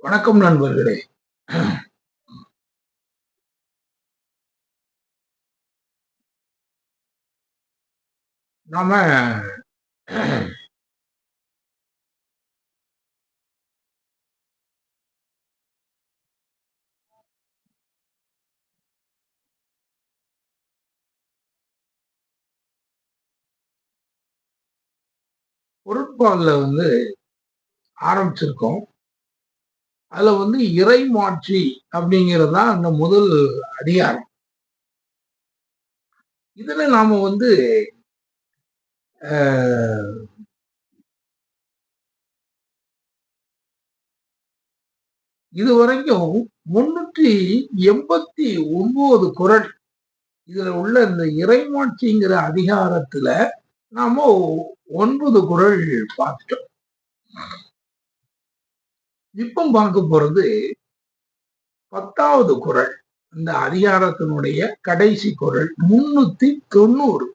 வணக்கம் நண்பர்களே. நாம பொருட்பாலில் வந்து ஆரம்பிச்சிருக்கோம். அதுல வந்து இறை மாட்சி அப்படிங்கிறது தான் அந்த முதல் அதிகாரம். இதுல நாம வந்து இது வரைக்கும் முன்னூற்றி எண்பத்தி ஒன்பது குரல் இதுல உள்ள இந்த இறைமாட்சிங்கிற அதிகாரத்துல நாம ஒன்பது குரல் பார்த்துட்டோம். இப்ப பார்க்க போறது பத்தாவது குரல் இந்த அதிகாரத்தினுடைய கடைசி குரல் முன்னூத்தி தொண்ணூறு.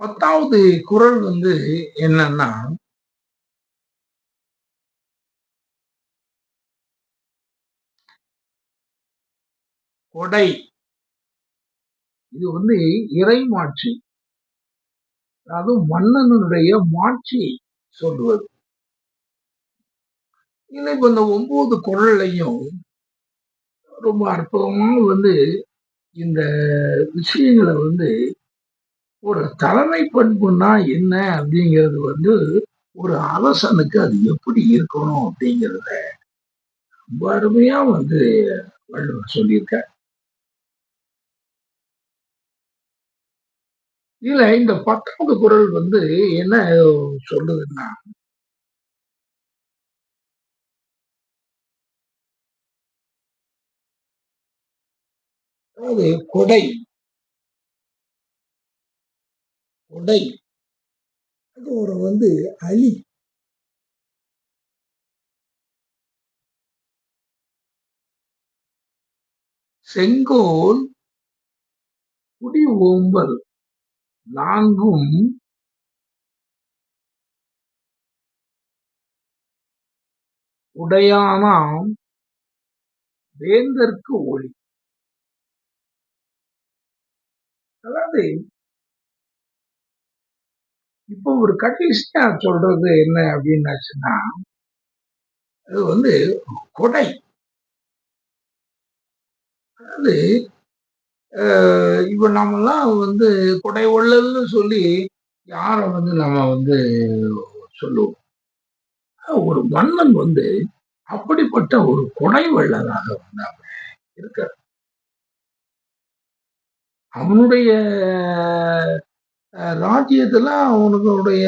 பத்தாவது குரல் வந்து என்னன்னா கொடை. இது வந்து இறை மாட்சி. அதாவது மன்னனுடைய மாட்சி சொல்லுவது. இல்லை இப்ப இந்த ஒன்பது குரல்லையும் ரொம்ப அற்புதமா வந்து இந்த விஷயங்களை வந்து ஒரு தலைமை பண்புனா என்ன அப்படிங்கிறது வந்து ஒரு அரசனுக்கு அது எப்படி இருக்கணும் அப்படிங்கிறத ரொம்ப அருமையா வந்து வள்ளுவர் சொல்லியிருக்கேன் இல்ல இந்த பத்தாவது குரல் வந்து என்ன சொல்லுதுன்னா அதாவது கொடை. கொடை. அது ஒரு வந்து அலி. செங்கோல் குடி ஓம்பல். நான்கும் உடையானாம் வேந்தற்கு ஒளி. அதாவது இப்போ ஒரு கடைசியா சொல்றது என்ன அப்படின்னாச்சுன்னா அது வந்து கொடை. அதாவது இப்ப நாமெல்லாம் வந்து கொடை ஒள்ளல்னு சொல்லி யார வந்து நம்ம வந்து சொல்லுவோம்? ஒரு மன்னன் வந்து அப்படிப்பட்ட ஒரு கொடை வள்ளலாக வந்து அவன் இருக்க அவனுடைய ராஜ்யத்துல அவனுடைய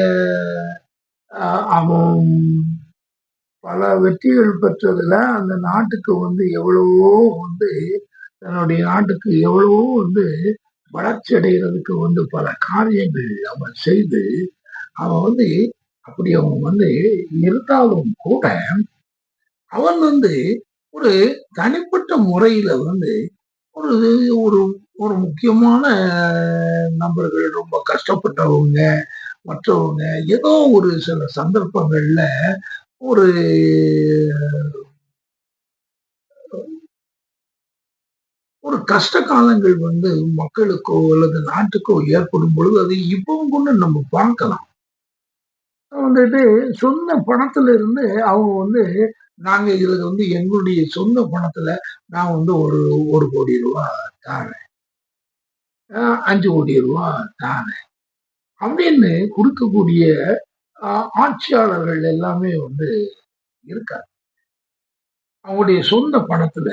அவன் பல வெற்றிகள் பெற்றதுல அந்த நாட்டுக்கு வந்து எவ்வளவோ வந்து தன்னுடைய நாட்டுக்கு எவ்வளவோ வந்து வளர்ச்சி அடைகிறதுக்கு வந்து பல காரியங்கள் அவன் செய்து அவன் வந்து அப்படி அவன் வந்து இருந்தாலும் கூட அவன் வந்து ஒரு தனிப்பட்ட முறையில வந்து ஒரு ஒரு ஒரு முக்கியமான நபர்கள் ரொம்ப கஷ்டப்பட்டவங்க மற்றவங்க ஏதோ ஒரு சில சந்தர்ப்பங்கள்ல ஒரு ஒரு கஷ்ட காலங்கள் வந்து மக்களுக்கோ அல்லது நாட்டுக்கோ ஏற்படும் பொழுது அதை இப்பவும் கூட நம்ம பார்க்கலாம். வந்துட்டு சொந்த பணத்துல இருந்து அவங்க வந்து நாங்க இதுல வந்து எங்களுடைய சொந்த பணத்துல நான் வந்து ஒரு ஒரு கோடி ரூபா தாரேன். அஞ்சு கோடி ரூபா தாரேன். அப்படின்னு கொடுக்கக்கூடிய ஆட்சியாளர்கள் எல்லாமே வந்து இருக்காங்க. அவங்களுடைய சொந்த பணத்துல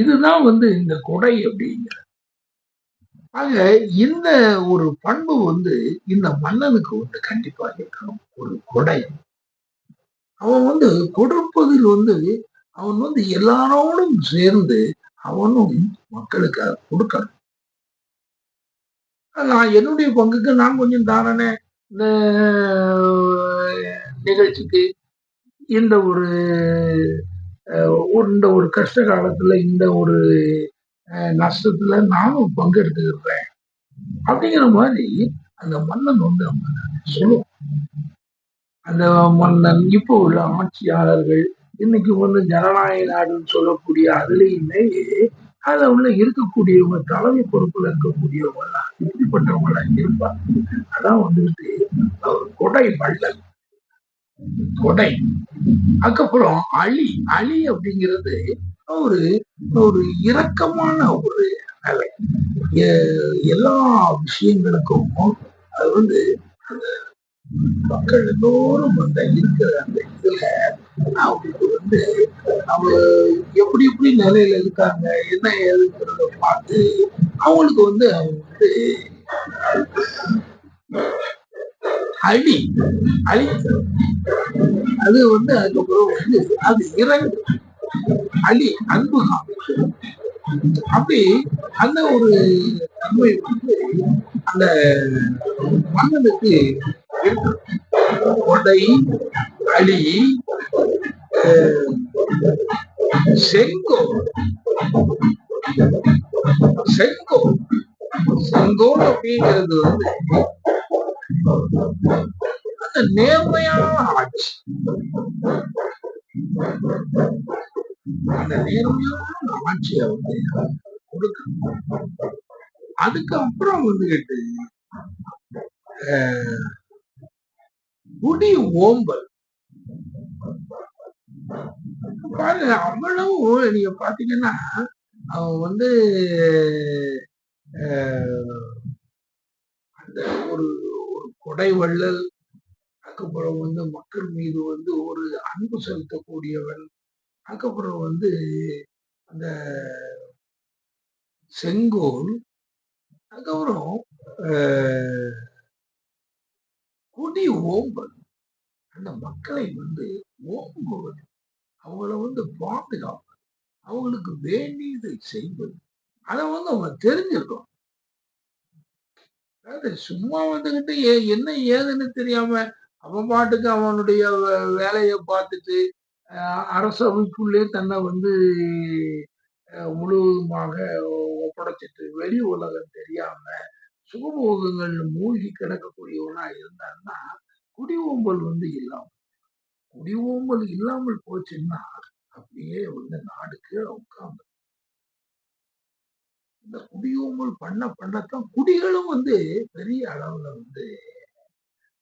இதுதான் வந்து இந்த கொடை அப்படிங்கிற. ஆக இந்த ஒரு பண்பு வந்து இந்த மன்னனுக்கு வந்து கண்டிப்பா இருக்கணும். ஒரு கொடை. அவன் வந்து கொடுப்பதில் வந்து அவன் வந்து எல்லாரோடும் சேர்ந்து அவனும் மக்களுக்கு கொடுக்கணும். நான் என்னுடைய பங்குக்கு நான் கொஞ்சம் தானே இந்த நிகழ்ச்சிக்கு இந்த ஒரு இந்த ஒரு கஷ்ட காலத்துல இந்த ஒரு நஷ்டத்துல நானும் பங்கெடுத்துக்கிறேன் அப்படிங்கிற மாதிரி அந்த மன்னன் வந்து சொல்லுவோம் அந்த மன்னன் இப்போ உள்ள ஆட்சியாளர்கள் இன்னைக்கு வந்து ஜனநாயக நாடுன்னு சொல்லக்கூடிய அதுலேயுமே அதுல உள்ள இருக்கக்கூடியவங்க தலைமை பொறுப்புல இருக்கக்கூடியவங்க இப்படிப்பட்டவங்க இருப்பாங்க. அதான் வந்துட்டு ஒரு கொடை வள்ளல். கொடை. அதுக்கப்புறம் அழி அழி அப்படிங்கிறது ஒரு ஒரு இரக்கமான ஒரு நிலை எல்லா விஷயங்களுக்கும் அது வந்து மக்கள் எல்லோரும் வந்து இருக்கிற அந்த இதுல அவங்களுக்கு வந்து அவங்க எப்படி எப்படி நிலையில இருக்காங்க என்ன ஏதுங்கிறத பார்த்து அவங்களுக்கு வந்து அவங்க வந்து அடி. அழி அது வந்து அதுக்கப்புறம் வந்து அது இறங்கு. அழி அன்பு அப்படி அந்த ஒரு தன்மை வந்து அந்த மன்னனுக்கு கொடை அழி செங்கோ. செங்கோ. செங்கோல் அப்படிங்கிறது வந்து அந்த நேர்மையான ஆட்சி. அந்த நேர்மையான ஆட்சியை வந்து கொடுக்கணும். அதுக்கப்புறம் வந்துகிட்டு குடி ஓம்பல். பாருங்க அவ்வளவு நீங்க பாத்தீங்கன்னா அவன் வந்து அந்த ஒரு ஒரு கொடை வள்ளல் அதுக்கப்புறம் வந்து மக்கள் மீது வந்து ஒரு அன்பு செலுத்தக்கூடியவன் அதுக்கப்புறம் வந்து அந்த செங்கோல் அதுக்கப்புறம் குடி ஓம்பல். அந்த மக்களை வந்து ஓம்புவது அவங்கள வந்து பாதுகாப்பது அவங்களுக்கு வேண்டியதை செய்வது அதை வந்து அவங்க தெரிஞ்சிருக்கணும். அதாவது சும்மா வந்துகிட்டு என்ன ஏதுன்னு தெரியாம அவன் பாட்டுக்கு அவனுடைய வேலையை பார்த்துட்டு அரசவைக்குள்ளே தன்னை வந்து முழுவதுமாக ஒப்படைச்சிட்டு வெளி உலகம் தெரியாம சுகபோகங்கள் மூழ்கி கிடக்கக்கூடியவனா இருந்தான்னா குடி ஓம்பல் வந்து இல்லாம குடி ஓம்பல் இல்லாமல் போச்சுன்னா அப்படியே வந்து நாடு கீழே உட்கார்ந்து இந்த குடியோமல் பண்ண பண்ணத்தான் குடிகளும் வந்து பெரிய அளவுல வந்து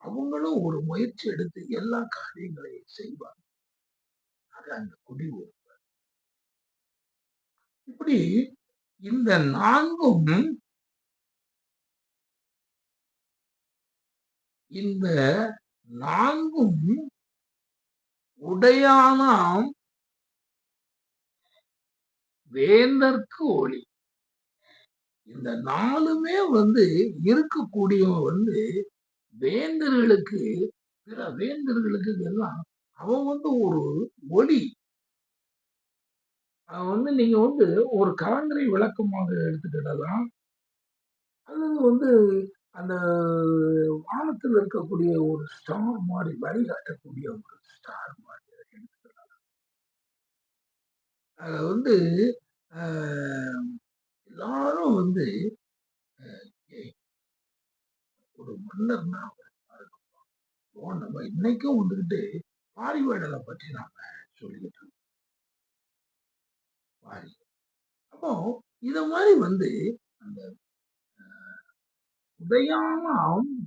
அவங்களும் ஒரு முயற்சி எடுத்து எல்லா காரியங்களையும் செய்வாங்க. அது அந்த குடி இப்படி இந்த நான்கும் இந்த நான்கும் உடையானாம் வேந்தற்கு ஒளி. இந்த நாலுமே வந்து இருக்கக்கூடியவன் வந்து வேந்தர்களுக்கு பிற வேந்தர்களுக்கு எல்லாம் அவன் வந்து ஒரு ஒளி. வந்து நீங்க வந்து ஒரு கலங்கரை விளக்கமாக எடுத்துக்கிடலாம். அல்லது வந்து அந்த வானத்தில் இருக்கக்கூடிய ஒரு ஸ்டார் மாதிரி வழிகாட்டக்கூடிய ஒரு ஸ்டார் மாதிரி எடுத்துக்கலாம் அதை வந்து எல்லாரும் வந்து ஒரு மன்னர்னா நம்ம இன்னைக்கும் வந்துகிட்டு பாரிவேடலை பற்றி நாம சொல்லிக்கிட்டு பாரி. அப்போ இத மாதிரி வந்து அந்த உடையான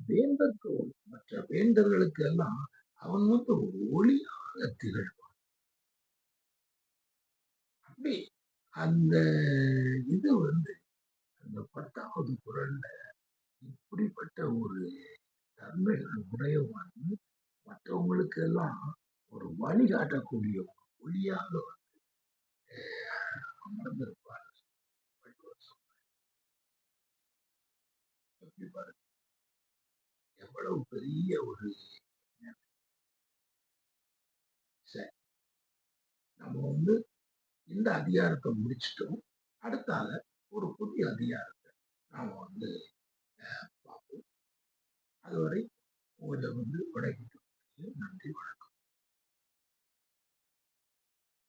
வேந்தற்கு மற்ற வேந்தர்களுக்கு எல்லாம் அவன் வந்து ஒரு ஒளியாக திகழ்வான். அப்படி அந்த இது வந்து அந்த பத்தாவது குரல்ல இப்படிப்பட்ட ஒரு தன்மைகள் உடையவன் மற்றவங்களுக்கு எல்லாம் ஒரு வழிகாட்டக்கூடிய ஒளியாக வந்து அமர்ந்திருப்பார். எப்படி பாருங்க. எவ்வளவு பெரிய ஒரு நம்ம வந்து இந்த அதிகாரத்தை முடிச்சிட்டோம். அடுத்தால ஒரு புதிய அதிகாரத்தை நாம வந்து பார்ப்போம். அதுவரை உங்களை வந்து உடைக்கிட்டு நன்றி, வணக்கம்.